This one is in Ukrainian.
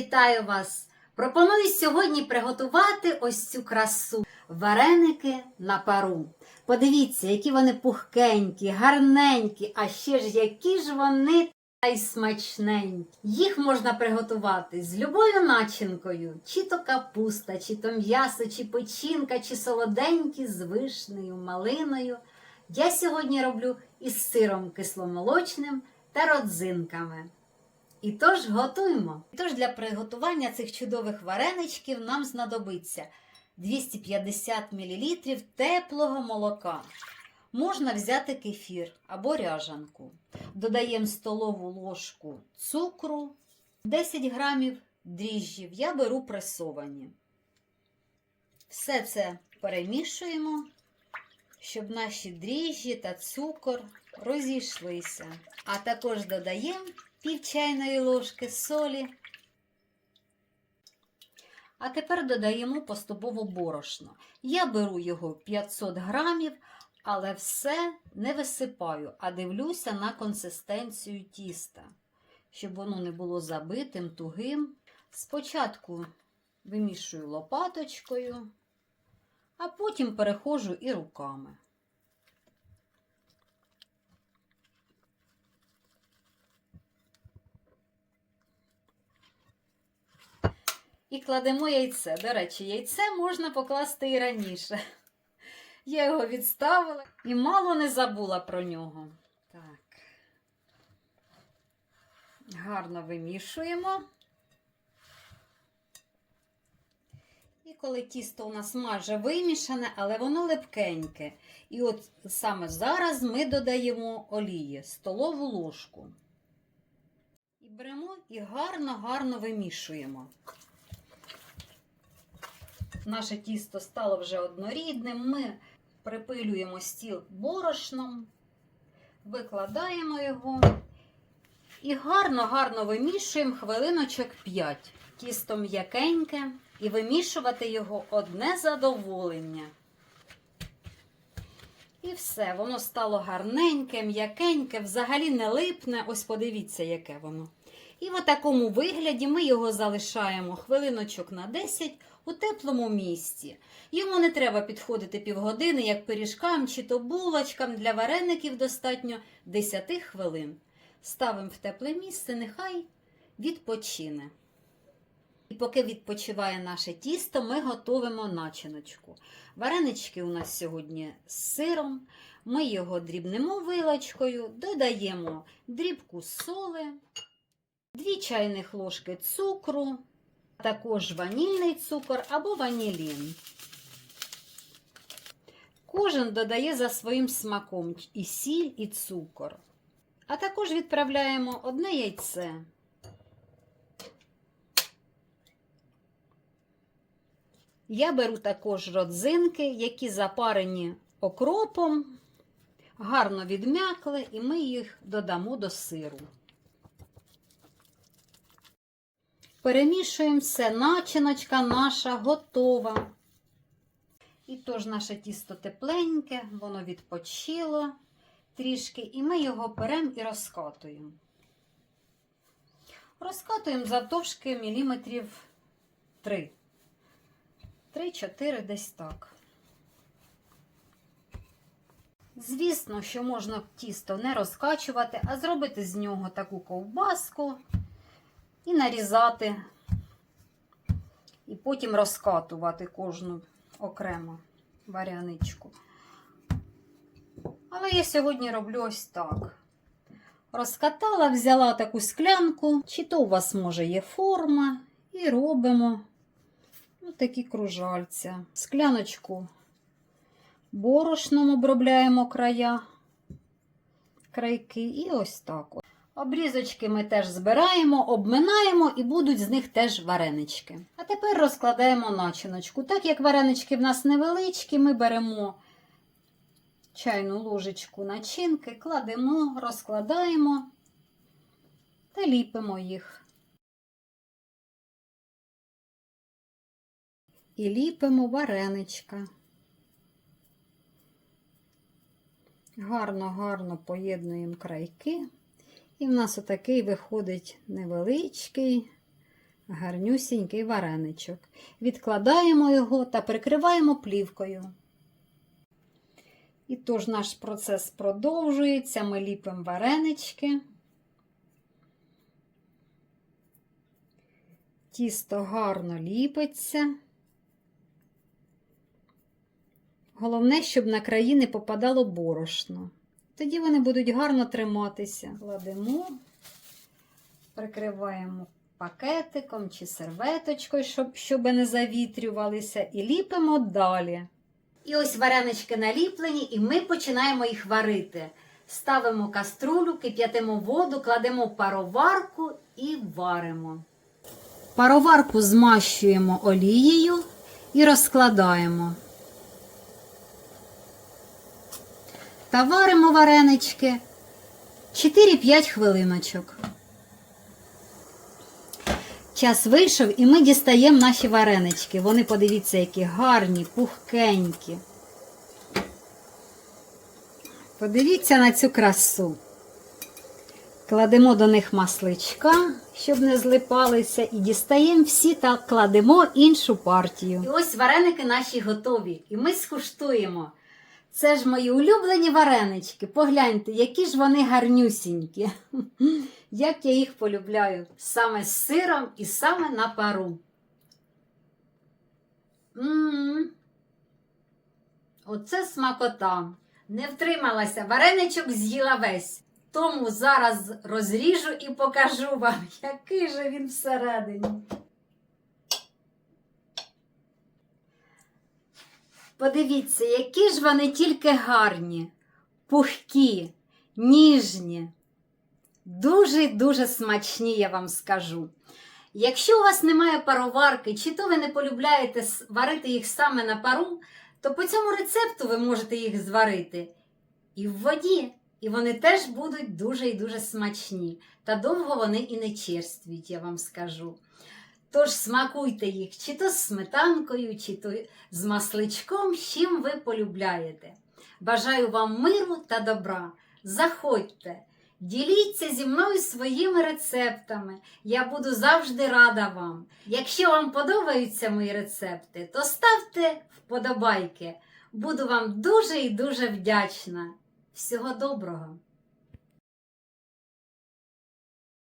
Вітаю вас! Пропоную сьогодні приготувати ось цю красу вареники на пару. Подивіться, які вони пухкенькі, гарненькі, а ще ж які ж вони та й смачненькі. Їх можна приготувати з любою начинкою, чи то капуста, чи то м'ясо, чи печінка, чи солоденькі з вишнею, малиною. Я сьогодні роблю із сиром кисломолочним та родзинками. І тож готуємо. Тож для приготування цих чудових вареничків нам знадобиться 250 мл теплого молока. Можна взяти кефір або ряжанку. Додаємо столову ложку цукру, 10 грамів дріжджів. Я беру пресовані. Все це перемішуємо, щоб наші дріжджі та цукор розійшлися. А також додаємо пів чайної ложки солі. А тепер додаємо поступово борошно. Я беру його 500 грамів, але все не висипаю, а дивлюся на консистенцію тіста, щоб воно не було забитим, тугим. Спочатку вимішую лопаточкою, а потім переходжу і руками. І кладемо яйце. До речі, яйце можна покласти і раніше. Я його відставила і мало не забула про нього. Так. Гарно вимішуємо. І коли тісто у нас майже вимішане, але воно липкеньке. І от саме зараз ми додаємо олії, столову ложку. І беремо і гарно-гарно вимішуємо. Наше тісто стало вже однорідним. Ми припилюємо стіл борошном, викладаємо його і гарно-гарно вимішуємо хвилиночок 5. Тісто м'якеньке і вимішувати його одне задоволення. І все, воно стало гарненьке, м'якеньке, взагалі не липне. Ось подивіться, яке воно. І в такому вигляді ми його залишаємо хвилиночок на 10 у теплому місці. Йому не треба підходити півгодини, як пиріжкам чи то булочкам. Для вареників достатньо 10 хвилин. Ставимо в тепле місце, нехай відпочине. І поки відпочиває наше тісто, ми готуємо начиночку. Варенички у нас сьогодні з сиром. Ми його дрібнемо вилочкою, додаємо дрібку соли, 2 чайних ложки цукру, також ванільний цукор або ванілін. Кожен додає за своїм смаком і сіль, і цукор. А також відправляємо одне яйце. Я беру також родзинки, які запарені окропом, гарно відм'якли, і ми їх додамо до сиру. Перемішуємо все, начиночка наша готова. І тож наше тісто тепленьке, воно відпочило трішки, і ми його беремо і розкатуємо. Розкатуємо завдовжки міліметрів 3. 3-4 десь так. Звісно, що можна тісто не розкачувати, а зробити з нього таку ковбаску і нарізати, і потім розкатувати кожну окремо варяничку. Але я сьогодні роблю ось так. Розкатала, взяла таку склянку, чи то у вас, може, є форма, і робимо ось такі кружальця. Скляночку борошном обробляємо края, крайки, і ось так. Обрізочки ми теж збираємо, обминаємо і будуть з них теж варенички. А тепер розкладаємо начиночку. Так як варенички в нас невеличкі, ми беремо чайну ложечку начинки, кладемо, розкладаємо та ліпимо їх. І ліпимо вареничка. Гарно-гарно поєднуємо крайки. І в нас отакий виходить невеличкий, гарнюсінький вареничок. Відкладаємо його та прикриваємо плівкою. І тож наш процес продовжується. Ми ліпимо варенички. Тісто гарно ліпиться. Головне, щоб на краї не попадало борошно. Тоді вони будуть гарно триматися. Кладемо, прикриваємо пакетиком чи серветочкою, щоб, щоб не завітрювалися, і ліпимо далі. І ось варенички наліплені, і ми починаємо їх варити. Ставимо каструлю, кип'ятимо воду, кладемо пароварку і варимо. Пароварку змащуємо олією і розкладаємо. Та варимо варенички 4-5 хвилиночок. Час вийшов, і ми дістаємо наші варенички. Вони, подивіться, які гарні, пухкенькі. Подивіться на цю красу. Кладемо до них масличка, щоб не злипалися, і дістаємо всі та кладемо іншу партію. І ось вареники наші готові, і ми скуштуємо. Це ж мої улюблені варенички. Погляньте, які ж вони гарнюсінькі. Як я їх полюбляю. Саме з сиром і саме на пару. М-м. Оце смакота. Не втрималася, вареничок з'їла весь. Тому зараз розріжу і покажу вам, який же він всередині. Подивіться, які ж вони тільки гарні, пухкі, ніжні, дуже і дуже смачні, я вам скажу. Якщо у вас немає пароварки, чи то ви не полюбляєте варити їх саме на пару, то по цьому рецепту ви можете їх зварити і в воді. І вони теж будуть дуже і дуже смачні. Та довго вони і не черствують, я вам скажу. Тож смакуйте їх чи то з сметанкою, чи то з масличком, чим ви полюбляєте. Бажаю вам миру та добра. Заходьте, діліться зі мною своїми рецептами. Я буду завжди рада вам. Якщо вам подобаються мої рецепти, то ставте вподобайки. Буду вам дуже і дуже вдячна. Всього доброго!